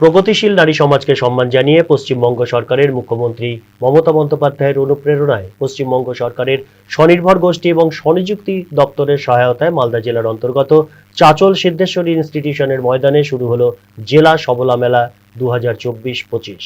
প্রগতিশীল নারী সমাজকে সম্মান জানিয়ে পশ্চিমবঙ্গ সরকারের মুখ্যমন্ত্রী মমতা বন্দ্যোপাধ্যায়ের অনুপ্রেরণায় পশ্চিমবঙ্গ সরকারের স্বনির্ভর গোষ্ঠী এবং স্বনিযুক্তি দপ্তরের সহায়তায় মালদা জেলার অন্তর্গত চাচল সিদ্ধেশ্বরী ইনস্টিটিউশনের ময়দানে শুরু হলো জেলা সবলা মেলা দু হাজার চব্বিশ পঁচিশ।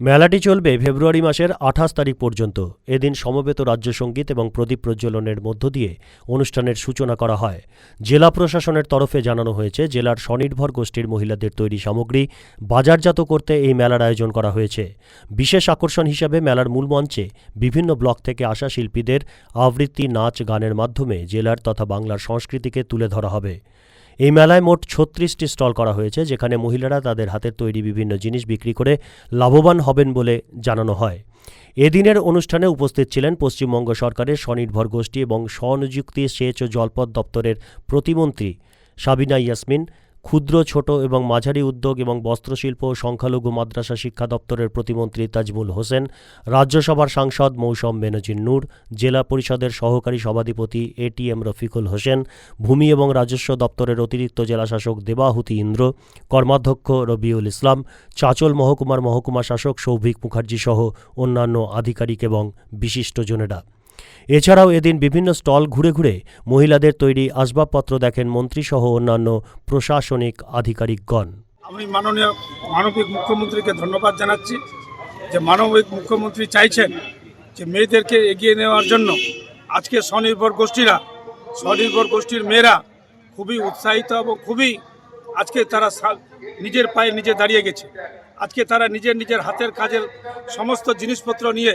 মেলাটি চলবে ফেব্রুয়ারি মাসের আঠাশ তারিখ পর্যন্ত। এদিন সমবেত রাজ্য সংগীত এবং প্রদীপ প্রজ্বলনের মধ্য দিয়ে অনুষ্ঠানের সূচনা করা হয়। জেলা প্রশাসনের তরফে জানানো হয়েছে, জেলার স্বনির্ভর গোষ্ঠীর মহিলাদের তৈরি সামগ্রী বাজারজাত করতে এই মেলার আয়োজন করা হয়েছে। বিশেষ আকর্ষণ হিসাবে মেলার মূল মঞ্চে বিভিন্ন ব্লক থেকে আসা শিল্পীদের আবৃত্তি নাচ গানের মাধ্যমে জেলার তথা বাংলার সংস্কৃতিকে তুলে ধরা হবে। এই মেলায় মোট ছত্রিশটি স্টল করা হয়েছে, যেখানে মহিলারা তাদের হাতের তৈরি বিভিন্ন জিনিস বিক্রি করে লাভবান হবেন বলে জানানো হয়। এদিনের অনুষ্ঠানে উপস্থিত ছিলেন পশ্চিমবঙ্গ সরকারের স্বনির্ভর গোষ্ঠী এবং স্বনিযুক্তি সেচ ও জলপথ দপ্তরের প্রতিমন্ত্রী সাবিনা ইয়াসমিন ক্ষুদ্র, ছোট এবং মাঝারি উদ্যোগ এবং বস্ত্রশিল্প সংখ্যালঘু মাদ্রাসা শিক্ষা দপ্তরের প্রতিমন্ত্রী তাজমুল হোসেন, রাজ্যসভার সাংসদ মৌসম বেনজির নূর, জেলা পরিষদের সহকারী সভাধিপতি এটিএম রফিকুল হোসেন, ভূমি এবং রাজস্ব দপ্তরের অতিরিক্ত জেলাশাসক দেবাহুতি ইন্দ্র, কর্মাধ্যক্ষ রবিউল ইসলাম, চাচল মহকুমার মহকুমা শাসক সৌভিক মুখার্জি সহ অন্যান্য আধিকারিক এবং বিশিষ্টজনেরা। এছাড়াও এদিন বিভিন্ন স্টল ঘুরে ঘুরে মহিলাদের তৈরি আসবাবপত্র দেখেন মন্ত্রীসহ অন্যান্য প্রশাসনিক আধিকারিকগণ। আমি মাননীয় মানবিক মুখ্যমন্ত্রীকে ধন্যবাদ জানাচ্ছি যে মানবিক মুখ্যমন্ত্রী চাইছেন যে মেয়েদেরকে এগিয়ে নেওয়ার জন্য আজকে স্বনির্ভর গোষ্ঠীরা, স্বনির্ভর গোষ্ঠীর মেয়েরা খুবই উৎসাহিত এবং খুবই আজকে তারা নিজের পায়ে নিজে দাঁড়িয়ে গেছে। আজকে তারা নিজের নিজের হাতের কাজের সমস্ত জিনিসপত্র নিয়ে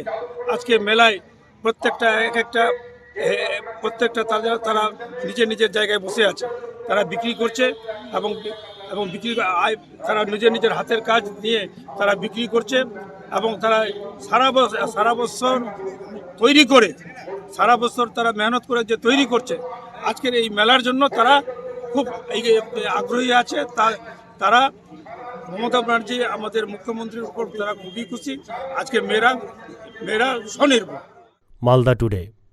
আজকে মেলায় প্রত্যেকটা এক একটা প্রত্যেকটা তাদের তারা নিজের নিজের জায়গায় বসে আছে। তারা বিক্রি করছে এবং এবং বিক্রি, আয়, তারা নিজের নিজের হাতের কাজ নিয়ে তারা বিক্রি করছে এবং তারা সারা বছর সারা বছর তৈরি করে, সারা বছর তারা মেহনত করে যে তৈরি করছে। আজকের এই মেলার জন্য তারা খুব এই আগ্রহী আছে, তা- তারা মমতা ব্যানার্জি আমাদের মুখ্যমন্ত্রীর উপর তারা খুবই খুশি। আজকে মেয়েরা মেয়েরা স্বনির্ভর। মালদা টুডে